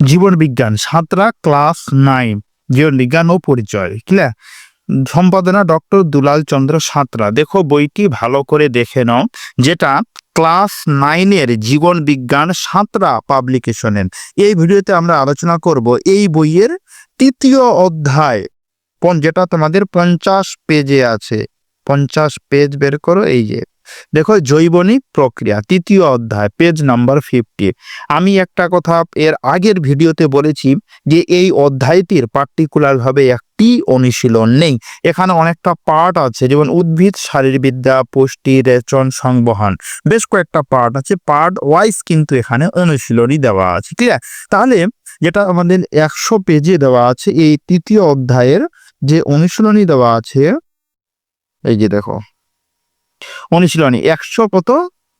জীবন বিজ্ঞান সাতরা class nine জীবন বিজ্ঞান ও পরিচয় ক্লিয়ার সম্পাদনা ডক্টর দুলাল চন্দ্র সাঁতরা। দেখো বইটি ভালো করে দেখে নাও, যেটা ক্লাস নাইনের জীবন বিজ্ঞান সাঁতরা পাবলিকেশনের এই ভিডিওতে আমরা আলোচনা করব এই বইয়ের তৃতীয় অধ্যায়। যেটা তোমাদের পঞ্চাশ পেজে আছে। পঞ্চাশ পেজ বের করো, এই যে। দেখো জৈবনিক প্রক্রিয়া, তৃতীয় অধ্যায় পেজ নাম্বার ফিফটি আমি একটা কথা এর আগের ভিডিওতে বলেছি যে এই অধ্যায়টির পার্টিকুলার ভাবে একটি অনুশীলন নেই। এখানে অনেকটা পার্ট আছে, যেমন উদ্ভিদ, শারীরবিদ্যা, পুষ্টি, রেচন, সংবহন। বেশ কয়েকটা পার্ট আছে পার্ট ওয়াইজ কিন্তু এখানে অনুশীলনী দেওয়া আছে ঠিক আছে তাহলে যেটা আমাদের একশো পেজে দেওয়া আছে, এই তৃতীয় অধ্যায়ের যে অনুশীলনী দেওয়া আছে, এই যে দেখো। অনুশীলনী, একশো কত?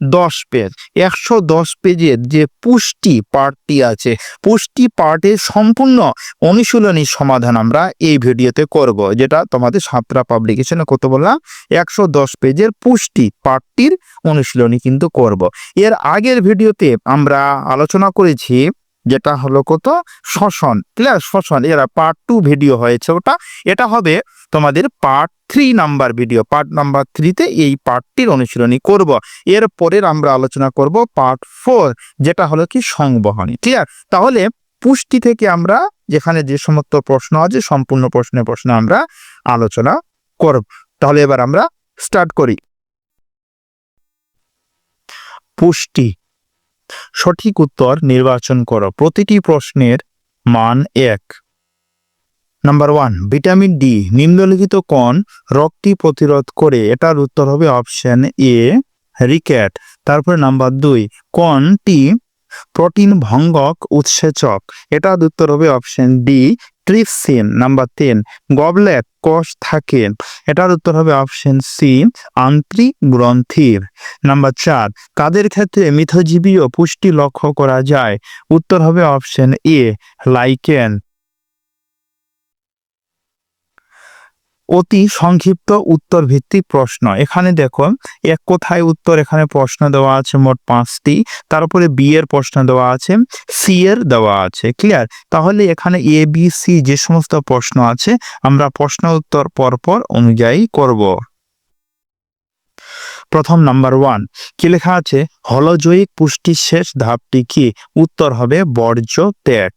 দশ পেজ। একশো দশ পেজের যে পুষ্টি পার্টটি আছে, পুষ্টি পার্টের সম্পূর্ণ অনুশীলনী সমাধান আমরা এই ভিডিওতে করব, যেটা তোমাদের সাতটা পাবলিকেশনে কত বললাম? একশো দশ পেজের পুষ্টি পার্টটির অনুশীলনী কিন্তু করব। এর আগের ভিডিওতে আমরা আলোচনা করেছি যেটা হলো কত? শ্বসন। ক্লিয়ার শ্বসন। এরা পার্ট টু ভিডিও হয়েছে ওটা। এটা হবে তোমাদের part three number video part number থ্রিতে এই পার্টটির অনুশীলনী করব। এর পরের আমরা আলোচনা করব পার্ট ফোর যেটা হলো কি সংবহনী। ক্লিয়ার তাহলে পুষ্টি থেকে আমরা যেখানে যে সমস্ত প্রশ্ন আছে, সম্পূর্ণ প্রশ্নে প্রশ্ন আমরা আলোচনা করব। তাহলে এবার আমরা স্টার্ট করি। পুষ্টি। সঠিক উত্তর নির্বাচন করো। প্রতিটি প্রশ্নের মান এক। নাম্বার ওয়ান ভিটামিন ডি নিম্নলিখিত কোন রোগটি প্রতিরোধ করে। এটার উত্তর হবে অপশন এ রিকেট তারপরে নাম্বার দুই কোনটি প্রোটিন ভঙ্গক উৎসেচক। এটার উত্তর হবে অপশন ডি ট্রিপসিন নাম্বার তিন গবলেট কোষ থাকে। এটার উত্তর হবে অপশন সি আন্ত্রি গ্রন্থির। নাম্বার চার, কাদের ক্ষেত্রে মিথজীবী ও পুষ্টি লক্ষ্য করা যায়? উত্তর হবে অপশন এ লাইকেন অতি সংক্ষিপ্ত উত্তর ভিত্তিক প্রশ্ন। এখানে দেখো, এক কোথায় উত্তর? এখানে প্রশ্ন দেওয়া আছে মোট পাঁচটি। তারপরে বি এর প্রশ্ন দেওয়া আছে, সি এর দেওয়া আছে। ক্লিয়ার তাহলে এখানে এ বি সি যে সমস্ত প্রশ্ন আছে, আমরা প্রশ্ন উত্তর পরপর অনুযায়ী করব। প্রথম নাম্বার ওয়ান কি লেখা আছে? হলজয়িক পুষ্টির শেষ ধাপটি কি? উত্তর হবে বর্জ্য ত্যাগ।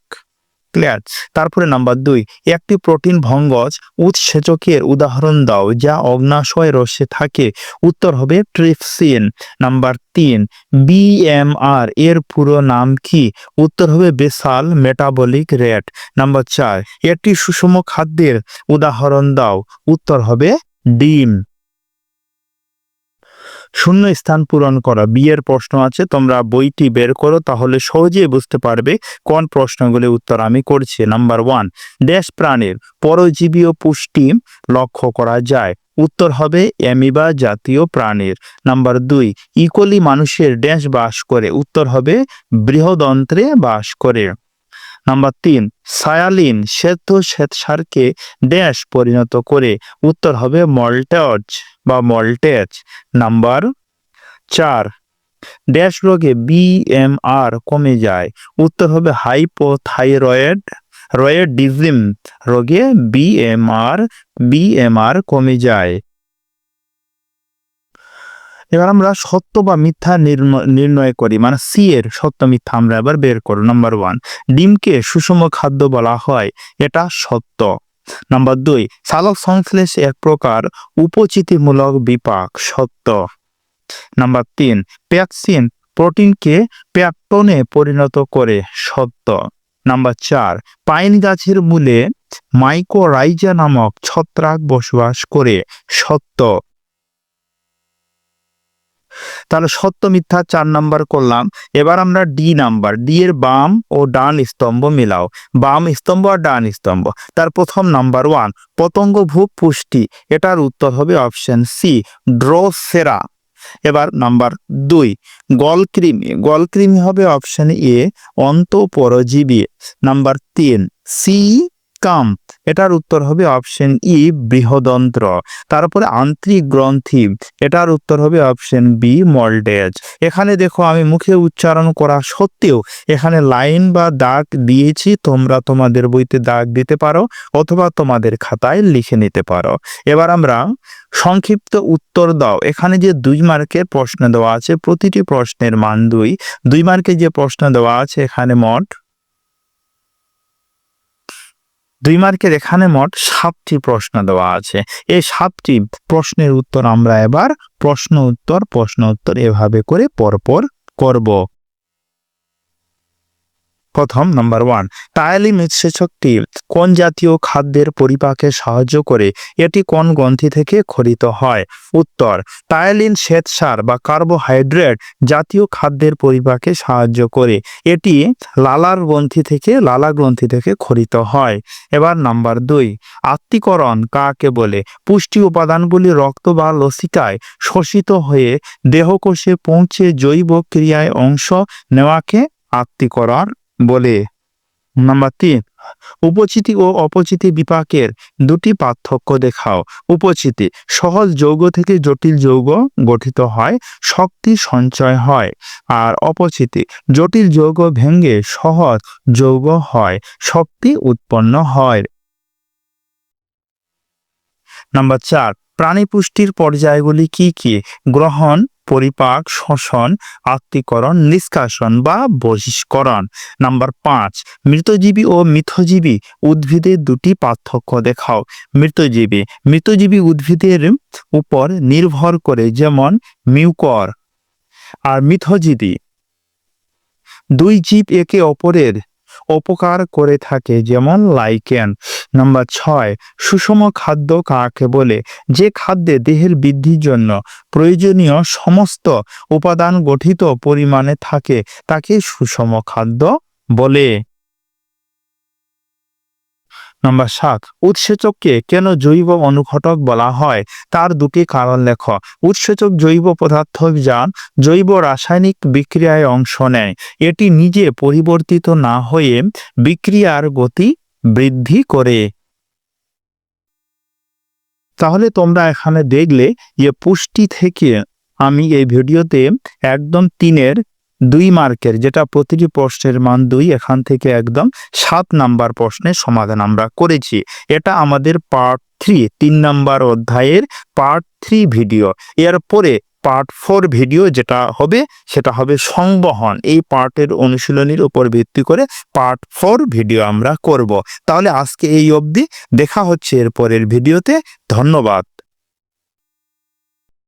ক্লিয়ার তারপরে নাম্বার দুই, একটি প্রোটিন ভঙ্গজ উৎসেচকের উদাহরণ দাও যা অগ্নাশয় রসে থাকে। উত্তর হবে ট্রিপসিন নাম্বার তিন বিএমআর এর পুরো নাম কি? উত্তর হবে বেসাল মেটাবলিক রেট নাম্বার চার, একটি সুষম খাদ্যের উদাহরণ দাও। উত্তর হবে ডিম। শূন্য স্থান পূরণ করা। বিয়ের প্রশ্ন আছে, তোমরা বইটি বের করো, তাহলে সহজেই বুঝতে পারবে কোন প্রশ্নগুলি উত্তর আমি করছি। নাম্বার ওয়ান দেশ প্রাণীর পরজীবী ও পুষ্টি লক্ষ্য করা যায়। উত্তর হবে অ্যামিবা জাতীয় প্রাণীর। নাম্বার দুই, ইকোলি মানুষের ড্যাশ বাস করে। উত্তর হবে বৃহদন্ত্রে বাস করে। নাম্বার তিন, সায়ালিন শ্বেত শ্বেতসারকে ড্যাশ পরিণত করে, উত্তর হবে মল্টেজ বা মল্টেজ। নাম্বার চার, ড্যাশ রোগে বিএমআর কমে যায়, উত্তর হবে হাইপোথাইরয়েড রয়েডিজম রোগে বিএমআর বিএমআর কমে যায়। এবার আমরা সত্য বা মিথ্যা নির্ণ- নির্ণয় করি। মানে সি এর সত্য মিথ্যা আমরা এবার বের করো নাম্বার ওয়ান ডিমকে সুষম খাদ্য বলা হয়। এটা সত্য। নাম্বার দুই, সালোক সংশ্লেষ এক প্রকার উপচিতিমূলক বিপাক, সত্য। নাম্বার তিন, প্যাকসিন প্রোটিনকে প্যাকটনে পরিণত করে, সত্য। নাম্বার চার, পাইন গাছের মূলে মাইকোরাইজা নামক ছত্রাক বসবাস করে, সত্য। তাহলে সত্য, মিথ্যা চার নাম্বার করলাম। এবার আমরা ডি নাম্বার ডি এর বাম ও ডান স্তম্ভ মিলাও। বাম স্তম্ভ আর ডান স্তম্ভ। তার প্রথম নাম্বার ওয়ান পতঙ্গ ভূপ পুষ্টি। এটার উত্তর হবে অপশন সি ড্রোসেরা এবার নাম্বার দুই, গলকৃমি। গলকৃমি হবে অপশন এ অন্তঃপরজীবী। নাম্বার তিন সি স্কাম এটার উত্তর হবে অপশন ই, বৃহদন্ত্র। তারপরে আন্তরিক গ্রন্থি। এটার উত্তর হবে অপশন বি মল্ডেজ এখানে দেখো আমি মুখে উচ্চারণ করা সত্ত্বেও এখানে লাইন বা দাগ দিয়েছি, তোমরা তোমাদের বইতে দাগ দিতে পারো অথবা তোমাদের খাতায় লিখে নিতে পারো। এবার আমরা সংক্ষিপ্ত উত্তর দাও। এখানে যে দুই মার্কের প্রশ্ন দেওয়া আছে, প্রতিটি প্রশ্নের মান দুই। দুই মার্কে যে প্রশ্ন দেওয়া আছে, এখানে মোট দুই মার্কের এখানে মোট সাতটি প্রশ্ন দেওয়া আছে। এই সাতটি প্রশ্নের উত্তর আমরা এবার প্রশ্ন উত্তর প্রশ্ন উত্তর এভাবে করে পরপর করব। প্রথম নাম্বার ওয়ান টায়ালিম উৎসেচকটি কোন জাতীয় খাদ্যের পরিপাকে সাহায্য করে? এটি কোন গ্রন্থি থেকে খরিত হয়? উত্তর টায়ালিন শ্বেতসার বা কার্বোহাইড্রেট জাতীয় খাদ্যের পরিপাকে সাহায্য করে। এটি লালার গ্রন্থি থেকে, লালা গ্রন্থি থেকে খরিত হয়। এবার নাম্বার দুই আত্মীকরণ কাকে বলে? পুষ্টি উপাদানগুলি রক্ত বা লসিকায় শোষিত হয়ে দেহকোষে পৌঁছে জৈব ক্রিয়ায় অংশ নেওয়াকে আত্মীকরণ বলে। নাম্বার তিন উপচিতি ও অপচিতি বিপাকের দুটি পার্থক্য দেখাও। উপচিতি সহজ যৌগ থেকে জটিল যৌগ গঠিত হয়, শক্তি সঞ্চয় হয়, আর অপচিতি জটিল যৌগ ভেঙ্গে সহজ যৌগ হয়, শক্তি উৎপন্ন হয়। নাম্বার চার প্রাণী পুষ্টির পর্যায়গুলি কি কি? গ্রহণ, পরিপাক শ্বসন আত্মীকরণ, নিষ্কাশন বা বহিষ্করণ। নাম্বার পাঁচ, মৃতজীবী ও মিথজীবী উদ্ভিদের দুটি পার্থক্য দেখাও। মৃতজীবী মৃতজীবী উদ্ভিদের উপর নির্ভর করে যেমন মিউকর আর মিথজীবী। দুই জীব একে অপরের উপকার করে থাকে যেমন লাইকেন। নাম্বার ছয়, সুষম খাদ্য কাকে বলে? যে খাদ্যে দেহের বৃদ্ধির জন্য প্রয়োজনীয় সমস্ত উপাদান গঠিত পরিমাণে থাকে, তাকে সুষম খাদ্য বলে। নম্বর সাত, উৎসেচককে কেন জৈব অনুঘটক বলা হয়? তার দুটি কারণ লেখ। উৎসেচক জৈব পদার্থ যান জৈব রাসায়নিক বিক্রিয়ায় অংশ নেয়। এটি নিজে পরিবর্তিত না হয়ে বিক্রিয়ার গতি বৃদ্ধি করে। তাহলে তোমরা এখানে দেখলে যে পুষ্টি থেকে আমি এই ভিডিওতে একদম তিনের দুই মার্কের, যেটা প্রতিটি প্রশ্নের মান দুই, এখান থেকে একদম সাত নাম্বার প্রশ্নের সমাধান আমরা করেছি। এটা আমাদের পার্ট থ্রি, তিন নাম্বার অধ্যায়ের পার্ট থ্রি ভিডিও। এরপরে পার্ট ফোর ভিডিও যেটা হবে, সেটা হবে সংবহন। এই পার্টের অনুশীলনীর উপর ভিত্তি করে পার্ট ফোর ভিডিও আমরা করব। তাহলে আজকে এই অবধি। দেখা হচ্ছে এরপরের ভিডিওতে। ধন্যবাদ।